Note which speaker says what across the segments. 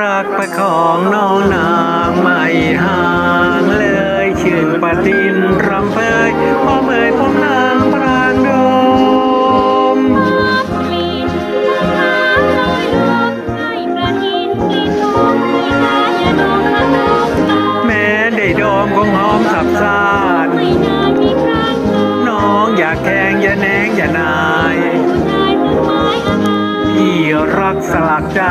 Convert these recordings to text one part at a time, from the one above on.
Speaker 1: รักประของน้องนางไม่
Speaker 2: ห่างเลยชื่นประดินรำเพยพอเมยพมนางปรางดม
Speaker 1: แม้ได้ดมคงหอมสับซ่าน
Speaker 2: น้
Speaker 1: องอย่าแข่งอย่าแนงอย่านา
Speaker 2: รั
Speaker 1: กสลักใจ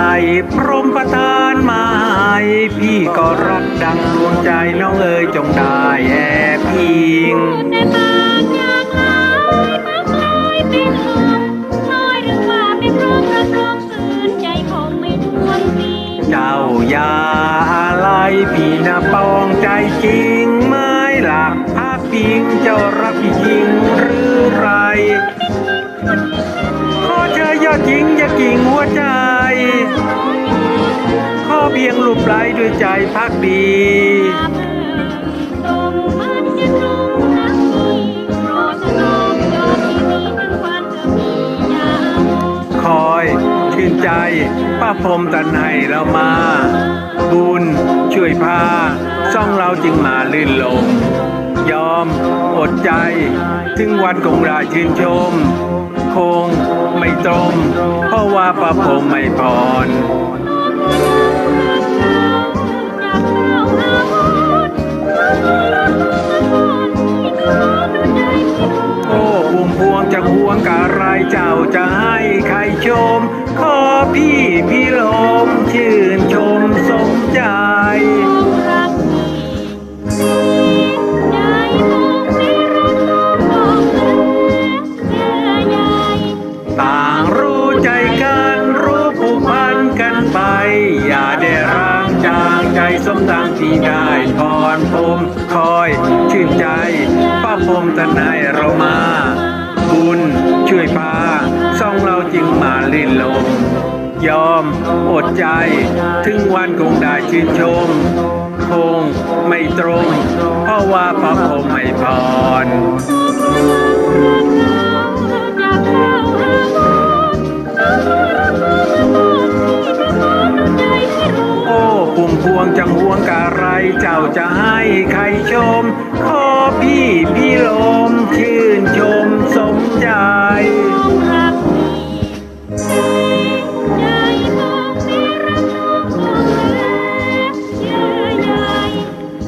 Speaker 1: พรหมประทานมาให้พี่ก็รักดังดวงใจน้องเอ๋ยจงได้แอบพิง
Speaker 2: ในบางอย่างหลายพักลอยเป็นลมลอยหรือว่าเป็นเพราะประสบฝืนใจคงไม่ทวงที
Speaker 1: เจ้าอย่าอะไรพี่นะปองใจจริงไม่หลักพักพิงเจ้ารักพี่ จริงอย่ากิ่งหัวใจ ขอเพียงรูปไล้ด้วยใจพักดีคอยชื่นใจป้าพรมตันให้เรามา บุญช่วยพาซ่องเราจึงมาลื่นลมยอมอดใจ ถึงวันคงราชื่นชม คงไม่ตรง เพราะว่าป้าพรมไม่พรโอ้พวงพวงจะห่วงกะไรเจ้าจะให้ใครชม ขอพี่พี่ลมชื่นชม สมดังที่ได้พรพรมคอยชื่นใจป้าพรมท่านให้เรามาบุญช่วยพาส่องเราจึงมาลื่นลม ยอมอดใจถึงวันคงได้ชื่นชม คงไม่ตรง เพราะว่าพระพรหมไม่พร ปุ่มพวงจังหวงกะไรเจ้าจะให้ใครชม ขอพี่พี่ลมชื่นชมสมใจ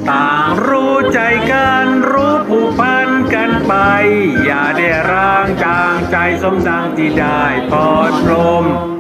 Speaker 1: ต่างรู้ใจกันรู้ผูกพันกันไป อย่าได้ร้างจางใจสมดังที่ได้พรพ